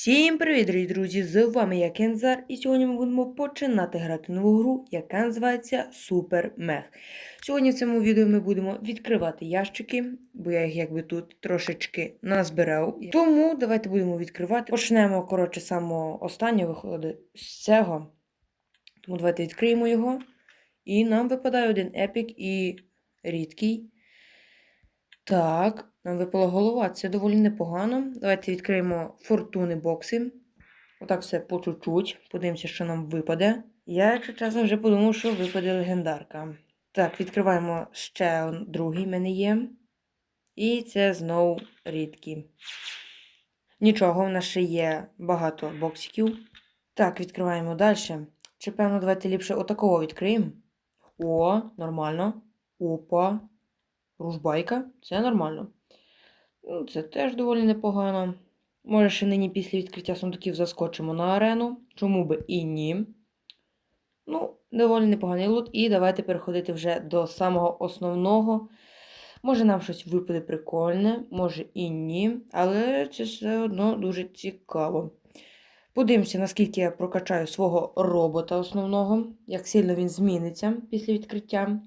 Всім привіт, дорогі друзі! З вами я Кензар, і сьогодні ми будемо починати грати нову гру, яка називається Супер Мех. Сьогодні в цьому відео ми будемо відкривати ящики, бо я їх якби тут трошечки назбирав. Тому давайте будемо відкривати. Почнемо, коротше, самого останнього виходить з цього. Тому давайте відкриємо його. І нам випадає один епік і рідкий. Так, нам випала голова, це доволі непогано. Давайте відкриємо фортуни бокси. Отак все по чуть-чуть. Подивимося, що нам випаде. Я, якщо чесно, вже подумав, що випаде легендарка. Так, відкриваємо ще другий мене є. І це знову рідкі. Нічого, в нас ще є багато боксиків. Так, відкриваємо далі. Чи певно, давайте ліпше отакого відкриємо. О, нормально. Опа. Ружбайка, це нормально. Ну, Це теж доволі непогано. Може, ще нині після відкриття сундуків заскочимо на арену. Чому би і ні. Ну, доволі непоганий лут. І давайте переходити вже до самого основного. Може, нам щось випаде прикольне, може і ні. Але це все одно дуже цікаво. Подивимося, наскільки я прокачаю свого робота основного, як сильно він зміниться після відкриття.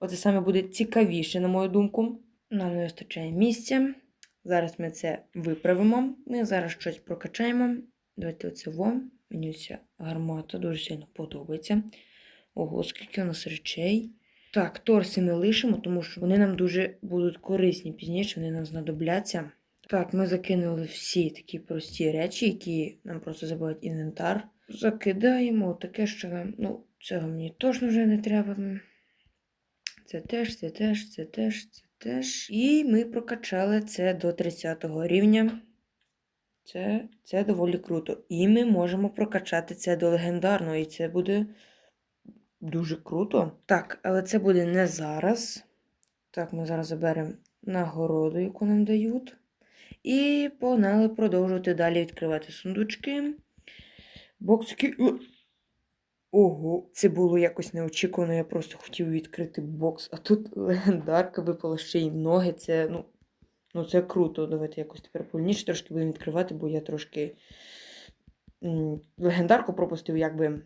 Оце саме буде цікавіше, на мою думку. Нам не вистачає місця. Зараз ми це виправимо. Ми зараз щось прокачаємо. Давайте оце во. Мені ця гармата дуже сильно подобається. Ого, скільки у нас речей. Так, торси ми лишимо, тому що вони нам дуже будуть корисні пізніше, вони нам знадобляться. Так, ми закинули всі такі прості речі, які нам просто забувають інвентар. Закидаємо таке, що нам, ну, цього мені точно вже не треба. Це теж, це теж, це теж, це теж. І ми прокачали це до 30 рівня. Це, це доволі круто. І ми можемо прокачати це до легендарного, і це буде дуже круто. Так, але це буде не зараз. Так, ми зараз заберемо нагороду, яку нам дають. І погнали продовжувати далі відкривати сундучки. Боксики. Ого, це було якось неочікувано. Я просто хотів відкрити бокс, а тут легендарка випала ще й ноги. Це, ну, ну це круто. Давайте якось тепер повільніше трошки будемо відкривати, бо я трошки легендарку пропустив, якби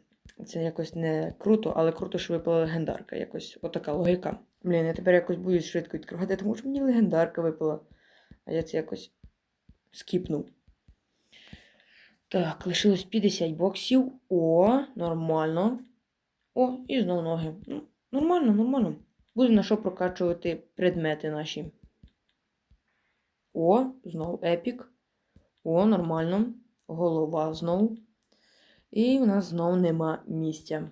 це якось не круто, але круто, що випала легендарка. Якось отака логіка. Блін, я тепер якось боюсь швидко відкривати, тому що мені легендарка випала. А я це якось скіпнув. Так, лишилось 50 боксів. О, нормально. О, і знов ноги. Ну, нормально, нормально. Буде на що прокачувати предмети наші. О, знов епік. О, нормально. Голова знов. І в нас знов нема місця.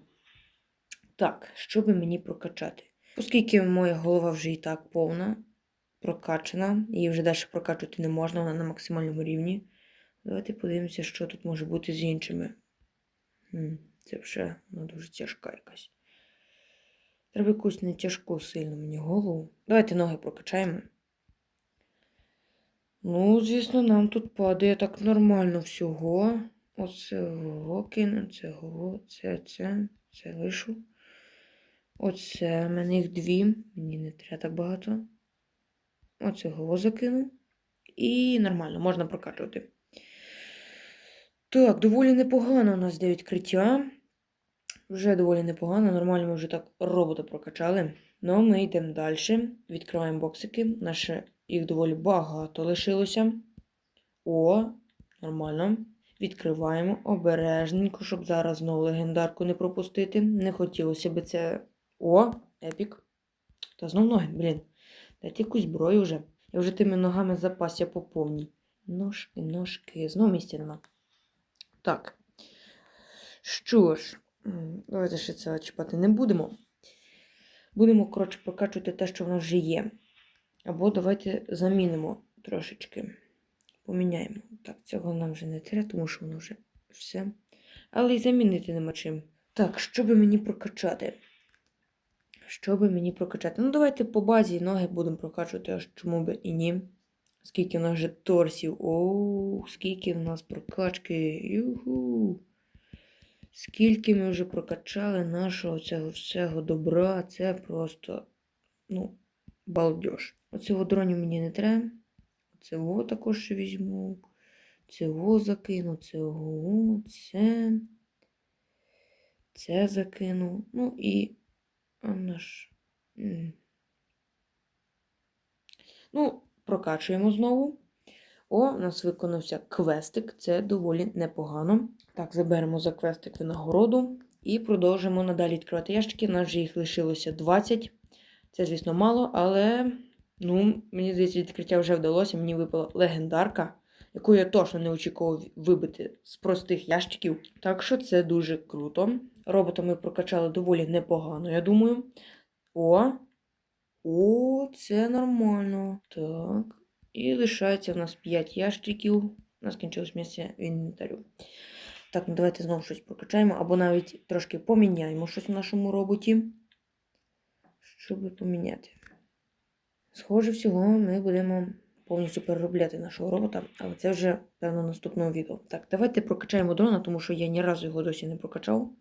Так, що би мені прокачати? Оскільки моя голова вже і так повна, прокачана, її вже далі прокачувати не можна, вона на максимальному рівні. Давайте подивимося, що тут може бути з іншими. Це вже ну, дуже тяжка якась. Треба якусь не тяжку сильно мені голову. Давайте ноги прокачаємо. Ну, звісно, нам тут падає так нормально всього. Оцього кину, цього, це, це, це лишу. Оце в мене їх дві. Мені не треба так багато. Оце Оцього закину. І нормально, можна прокачувати. Так, доволі непогано у нас йде відкриття. Вже доволі непогано. Нормально ми вже так робота прокачали. Ну, ми йдемо далі. Відкриваємо боксики. Наше їх доволі багато лишилося. О, нормально. Відкриваємо обережненько, щоб зараз знову легендарку не пропустити. Не хотілося би це. О, епік. Та знов ноги, блін. Дайте якусь зброю вже. Я вже тими ногами запасся по повній. Ножки, ножки. Знов місця нема. Так. Що ж, давайте ще це чіпати не будемо. Будемо, коротше, прокачувати те, що в нас вже є. Або давайте замінимо трошечки. Поміняємо. Так, цього нам вже не треба, тому що воно вже все. Але й замінити нема чим. Так, що би мені прокачати? Що би мені прокачати? Ну, давайте по базі ноги будемо прокачувати, аж чому би і ні. Скільки в нас вже торсів. Оу, скільки в нас прокачки. Юху. Скільки ми вже прокачали нашого цього всього добра. Це просто, ну, балдеж. Оцього дронів мені не треба. Во також візьму. Цього закину, цього, це. Це закину. Ну і. А наш. Ну, прокачуємо знову. О, у нас виконався квестик. Це доволі непогано. Так, заберемо за квестик винагороду і продовжимо надалі відкривати ящики. Нас же їх лишилося 20. Це, звісно, мало, але ну, мені здається, відкриття вже вдалося. Мені випала легендарка, яку я точно не очікував вибити з простих ящиків. Так що це дуже круто. Робота ми прокачали доволі непогано, я думаю. О! О, це нормально. Так. І лишається в нас 5 ящиків. У нас кінчилось місце в інвентарю. Так, ну давайте знову щось прокачаємо, або навіть трошки поміняємо щось в нашому роботі. Щоб поміняти. Схоже всього, ми будемо повністю переробляти нашого робота, але це вже, певно, в наступному відео. Так, давайте прокачаємо дрона, тому що я ні разу його досі не прокачав.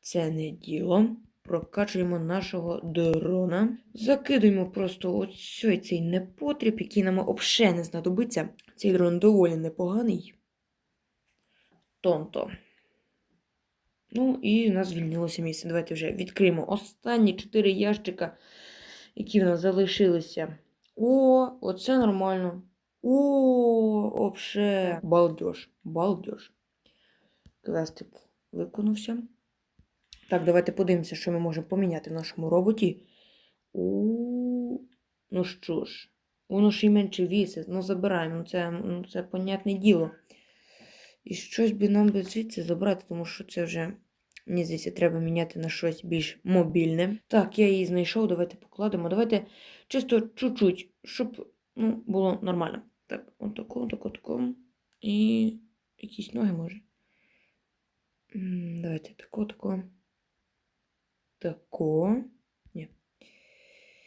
Це не діло. Прокачуємо нашого дрона. Закидуємо просто оцей цей непотріб, який нам взагалі не знадобиться. Цей дрон доволі непоганий. Тонто. Ну, і в нас звільнилося місце. Давайте вже відкриємо останні 4 ящика, які в нас залишилися. О, оце нормально. О, вообще. Балдеж. Балдеж. Квестик виконався. Так, давайте подивимося, що ми можемо поміняти в нашому роботі. У, ну що ж, воно ж і менше вісить. Ну, забираємо. Ну, це, ну, це понятне діло. І щось би нам би звідси забрати, тому що це вже, мені здається, треба міняти на щось більш мобільне. Так, я її знайшов, давайте покладемо. Давайте чисто чуть-чуть, щоб ну, було нормально. Так, отако, отако, отако. І якісь ноги може. Давайте тако, тако. Тако. Ні.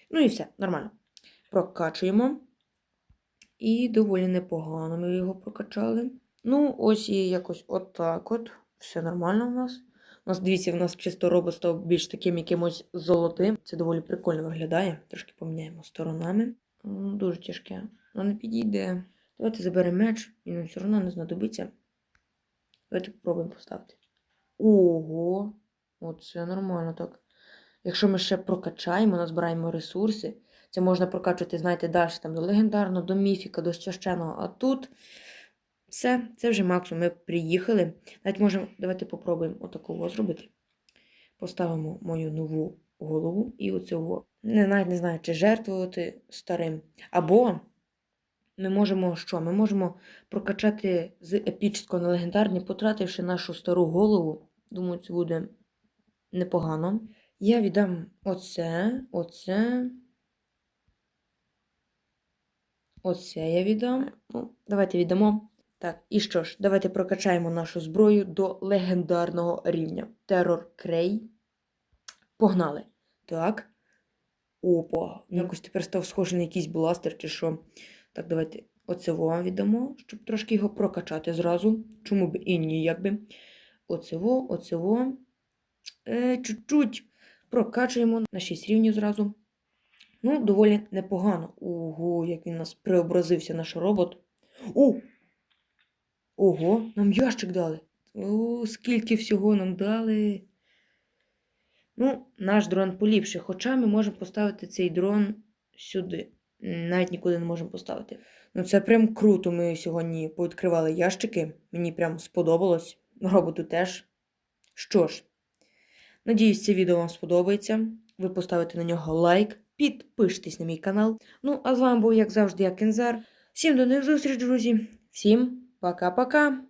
Ну і все, нормально. Прокачуємо. І доволі непогано ми його прокачали. Ну, ось і якось отак от. Все нормально у нас. У нас, дивіться, в нас чисто робот став більш таким якимось золотим. Це доволі прикольно виглядає. Трошки поміняємо сторонами. М, Дуже тяжке. Воно не підійде. Давайте заберемо меч, він нам все одно не знадобиться. Давайте попробуємо поставити. Ого! Оце нормально так. Якщо ми ще прокачаємо, назбираємо ресурси, це можна прокачувати, знаєте, далі там до легендарного, до міфіка, до священного. А тут все, це вже максимум. Ми приїхали. Навіть можемо, давайте попробуємо отакого зробити. Поставимо мою нову голову і оцього. Не, навіть не знаю, чи жертвувати старим. Або ми можемо що? Ми можемо прокачати з епічного на легендарний, потративши нашу стару голову. Думаю, це буде непогано. Я віддам оце, оце. Оце я віддам. Ну, давайте віддамо. Так, і що ж, давайте прокачаємо нашу зброю до легендарного рівня. Терор Крей. Погнали. Так. Опа. Якось тепер став схожий на якийсь бластер чи що. Так, давайте оце вам віддамо, щоб трошки його прокачати зразу. Чому б і ні, якби. Оцево, оцево. Е, чуть-чуть прокачуємо на 6 рівнів зразу. Ну, доволі непогано. Ого, як він у нас преобразився, наш робот. О! Ого, нам ящик дали. О, скільки всього нам дали. Ну, наш дрон поліпше. Хоча ми можемо поставити цей дрон сюди. Навіть нікуди не можемо поставити. Ну, це прям круто. Ми сьогодні повідкривали ящики. Мені прям сподобалось. Роботу теж. Що ж, надіюсь, це відео вам сподобається. Ви поставите на нього лайк, підпишитесь на мій канал. Ну, а з вами був, як завжди, я Кензар. Всім до нових зустріч, друзі. Всім пока-пока.